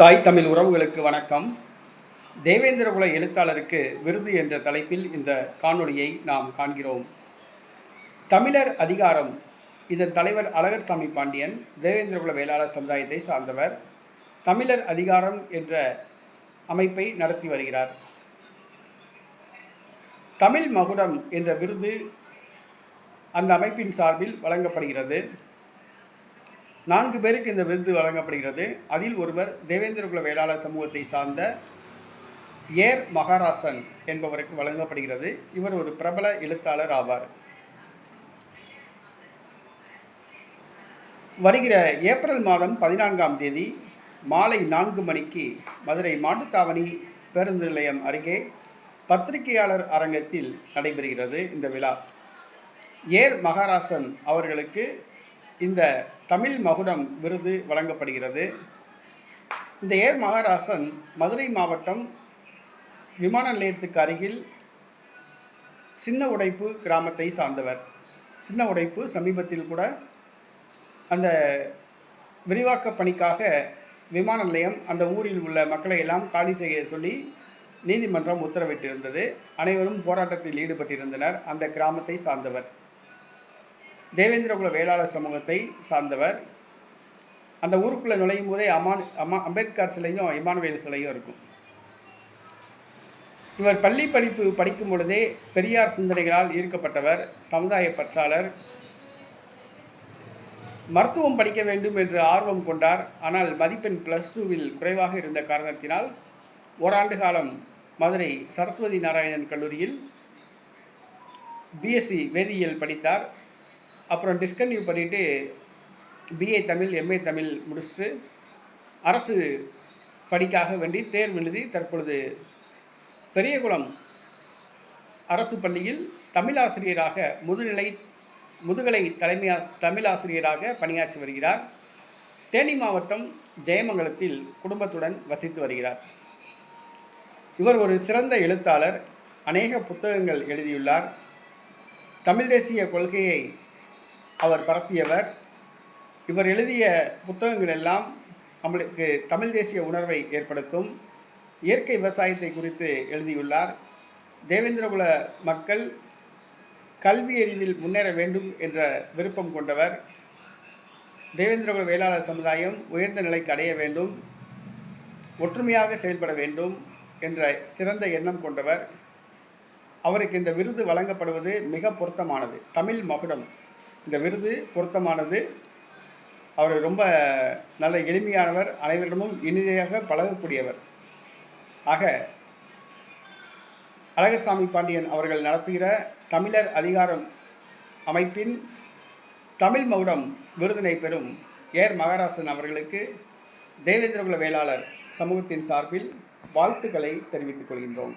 தாய் தமிழ் உறவுகளுக்கு வணக்கம். தேவேந்திரகுல எழுத்தாளருக்கு விருது என்ற தலைப்பில் இந்த காணொளியை நாம் காண்கிறோம். தமிழர் அதிகாரம் இதன் தலைவர் அழகர் சாமி பாண்டியன் தேவேந்திரகுல வேளாளர் சமுதாயத்தை சார்ந்தவர் தமிழர் அதிகாரம் என்ற அமைப்பை நடத்தி வருகிறார். தமிழ் மகுடம் என்ற விருது அந்த அமைப்பின் சார்பில் வழங்கப்படுகிறது. நான்கு பேருக்கு இந்த விருது வழங்கப்படுகிறது. அதில் ஒருவர் தேவேந்திரகுல வேளாளர் சமூகத்தை சார்ந்த ஏர் மகாராசன் என்பவருக்கு வழங்கப்படுகிறது. இவர் ஒரு பிரபல எழுத்தாளர் ஆவார். வருகிற ஏப்ரல் மாதம் பதினான்காம் தேதி மாலை நான்கு மணிக்கு மதுரை மாட்டுத்தாவணி பேருந்து நிலையம் அருகே பத்திரிகையாளர் அரங்கத்தில் நடைபெறுகிறது இந்த விழா. ஏர் மகாராசன் அவர்களுக்கு இந்த தமிழ் மகுடம் விருது வழங்கப்படுகிறது. இந்த ஏர் மகாராசன் மதுரை மாவட்டம் விமான நிலையத்துக்கு அருகில் சின்ன உடைப்பு கிராமத்தை சார்ந்தவர். சின்ன உடைப்பு சமீபத்தில் கூட அந்த விரிவாக்க பணிக்காக விமான நிலையம் அந்த ஊரில் உள்ள மக்களை எல்லாம் காலி செய்ய சொல்லி நீதிமன்றம் உத்தரவிட்டிருந்தது. அனைவரும் போராட்டத்தில் ஈடுபட்டிருந்தனர். அந்த கிராமத்தை சார்ந்தவர். தேவேந்திரகுல வேளாளர் சமூகத்தை சார்ந்தவர். அந்த ஊருக்குள்ளே நுழையும் போதே அமான் அம்மா அம்பேத்கர் சிலையும் இமானுவேல் சிலையும் இருக்கும். இவர் பள்ளி படிப்பு படிக்கும் பொழுதே பெரியார் சிந்தனைகளால் ஈர்க்கப்பட்டவர் சமுதாய பற்றாளர். மருத்துவம் படிக்க வேண்டும் என்று ஆர்வம் கொண்டார். ஆனால் மதிப்பெண் ப்ளஸ் டூவில் குறைவாக இருந்த காரணத்தினால் ஓராண்டு காலம் மதுரை சரஸ்வதி நாராயணன் கல்லூரியில் பிஎஸ்சி வேதியியல் படித்தார். அப்புறம் டிஸ்கன்யூ பண்ணிவிட்டு பிஏ தமிழ் எம்ஏ தமிழ் முடிச்சுட்டு அரசு படிக்காக வேண்டி தேர்வு எழுதி தற்பொழுது பெரியகுளம் அரசு பள்ளியில் தமிழாசிரியராக முதுநிலை முதுகலை தலைமையா தமிழாசிரியராக பணியாற்றி வருகிறார். தேனி மாவட்டம் ஜெயமங்கலத்தில் குடும்பத்துடன் வசித்து வருகிறார். இவர் ஒரு சிறந்த எழுத்தாளர் அநேக புத்தகங்கள் எழுதியுள்ளார். தமிழ் தேசிய கொள்கையை அவர் பரப்பியவர். இவர் எழுதிய புத்தகங்கள் எல்லாம் நம்மளுக்கு தமிழ் தேசிய உணர்வை ஏற்படுத்தும். இயற்கை விவசாயத்தை குறித்து எழுதியுள்ளார். தேவேந்திரகுல மக்கள் கல்வி அறிவில் முன்னேற வேண்டும் என்ற விருப்பம் கொண்டவர். தேவேந்திரகுல வேளாளர் சமுதாயம் உயர்ந்த நிலைக்கு அடைய வேண்டும். ஒற்றுமையாக செயல்பட வேண்டும் என்ற சிறந்த எண்ணம் கொண்டவர். அவருக்கு இந்த விருது வழங்கப்படுவது மிக பொருத்தமானது. தமிழ் மகுடம். இந்த விருது பொருத்தமானது. அவர் ரொம்ப நல்ல எளிமையானவர் அனைவரிடமும் இனிதையாக பழகக்கூடியவர். ஆக அழகசாமி பாண்டியன் அவர்கள் நடத்துகிற தமிழர் அதிகாரம் அமைப்பின் தமிழ் மகுடம் விருதினை பெறும் ஏர் மகாராசன் அவர்களுக்கு தேவேந்திரகுல வேளாளர் சமூகத்தின் சார்பில் வாழ்த்துக்களை தெரிவித்துக் கொள்கின்றோம்.